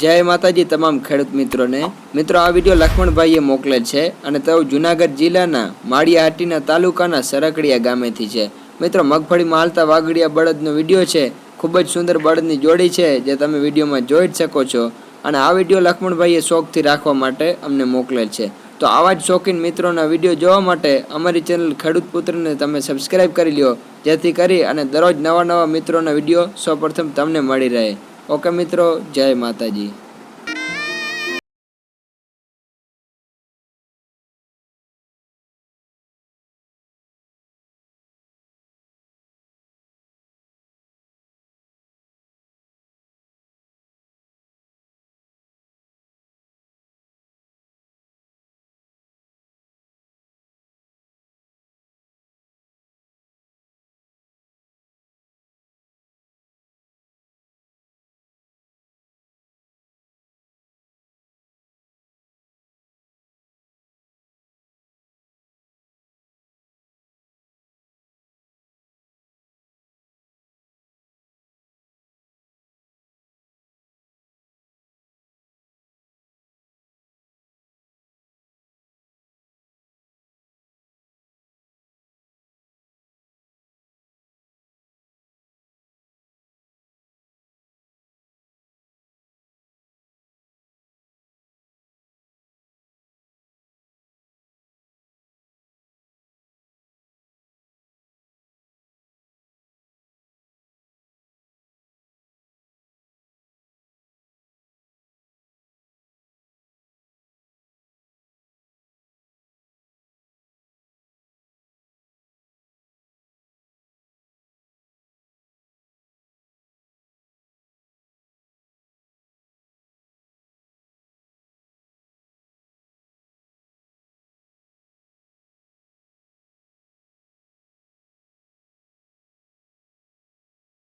જય માતાજી તમામ ખેડૂત મિત્રોને. મિત્રો, આ વીડિયો લક્ષ્મણભાઈએ મોકલેલ છે અને તેઓ જુનાગઢ જિલ્લાના માળિયાહાટીના તાલુકાના સરકડિયા ગામેથી છે. મિત્રો, મગફળીમાં હાલતા વાગડિયા બળદનો વીડિયો છે. ખૂબ જ સુંદર બળદની જોડી છે જે તમે વિડીયોમાં જોઈ જ શકો છો. અને આ વીડિયો લક્ષ્મણભાઈએ શોખથી રાખવા માટે અમને મોકલેલ છે. તો આવા જ શોખીન મિત્રોના વીડિયો જોવા માટે અમારી ચેનલ ખેડૂત પુત્રને તમે સબસ્ક્રાઈબ કરી લ્યો. જેથી કરી અને દરરોજ નવા નવા મિત્રોના વીડિયો સૌપ્રથમ તમને મળી રહે. ઓકે મિત્રો જય માતાજી.